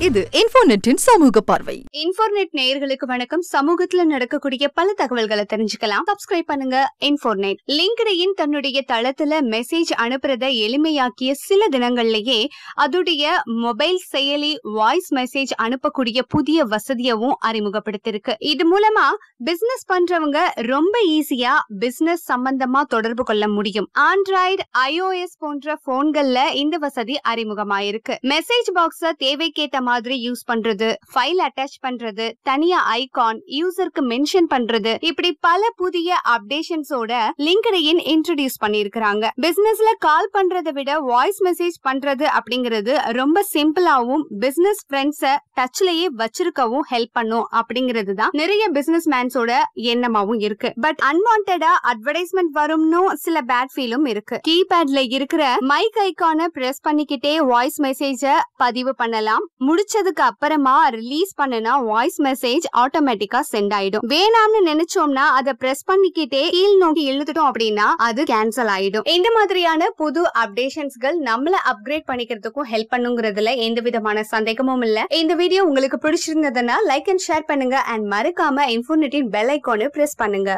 இது இன்ஃபோநெட்டின் சமூக பார்வை. இன்ஃபோர்நெட் நேயர்களுக்கு வணக்கம். சமூகத்துல நடக்கக்கூடிய பல தகவல்களை தெரிஞ்சுக்கலாம். சப்ஸ்கிரைப் பண்ணுங்க இன்ஃபோர்நெட். லிங்க்டின் தன்னுடைய தளத்துல மெசேஜ் அனுப்புறத எளிமையாக்கிய சில தினங்கள்லயே அதுடைய மொபைல் செயலி வாய்ஸ் மெசேஜ் அனுப்பக்கூடிய புதிய வசதியவும் அறிமுகப்படுத்திருக்கு. இது மூலமா பிசினஸ் பண்றவங்க ரொம்ப ஈஸியா பிசினஸ் சம்பந்தமா தொடர்பு கொள்ள முடியும். ஆண்ட்ராய்டு ஐஓஎஸ் போன்ற போன்கள்ல இந்த வசதி அறிமுகமாயிருக்கு. மெசேஜ் பாக்ஸ தேவைக்கேற்ற மாதிரி யூஸ் பண்றது ஃபைல் அட்டாச் பண்றது தனியா ஐகான் யூசருக்கு மென்ஷன் பண்றது இப்படி பல புதிய அப்டேஷன்ஸோட லிங்க்டின் இன்ட்ரடியூஸ் பண்ணிருக்காங்க பிசினஸ்ல கால் பண்றதை விட வாய்ஸ் மெசேஜ் பண்றது அப்படிங்கிறது ரொம்ப சிம்பிளாவும் பிசினஸ் ஃப்ரெண்ட்ஸ டச்லயே வச்சிருக்கவும் ஹெல்ப் பண்ணும் அப்படிங்கிறது தான் நிறைய பிசினஸ் மேன்ஸோட எண்ணமாவும் இருக்கு. பட் அன்வான்டா அட்வர்டைஸ்மெண்ட் வரும்னு சில பேட் ஃபீலும் இருக்கு. கீபேட்ல இருக்கிற மைக் ஐகானை பிரஸ் பண்ணிக்கிட்டே வாய்ஸ் மெசேஜ பதிவு பண்ணலாம். முடிச்சதுக்கு அப்புறமா ரிலீஸ் பண்ணனா வாய்ஸ் மெசேஜ் ஆட்டோமேட்டிக்கா சென்ட் ஆயிடும். வேணாம்னு நினைச்சோம்னா அதை பிரஸ் பண்ணிக்கிட்டே கீழ் நோக்கி இழுத்துட்டோம் அப்படின்னா அது கேன்சல் ஆயிடும். இந்த மாதிரியான புது அப்டேஷன்ஸ்கள் நம்மள அப்கிரேட் பண்ணிக்கிறதுக்கும் ஹெல்ப் பண்ணுங்கிறதுல எந்த விதமான சந்தேகமும் இல்ல. இந்த வீடியோ உங்களுக்கு பிடிச்சிருந்ததுன்னா லைக் அண்ட் ஷேர் பண்ணுங்க அண்ட் மறக்காம இன்ஃபோனிட்டின் பெல் ஐக்கோனு பிரஸ் பண்ணுங்க.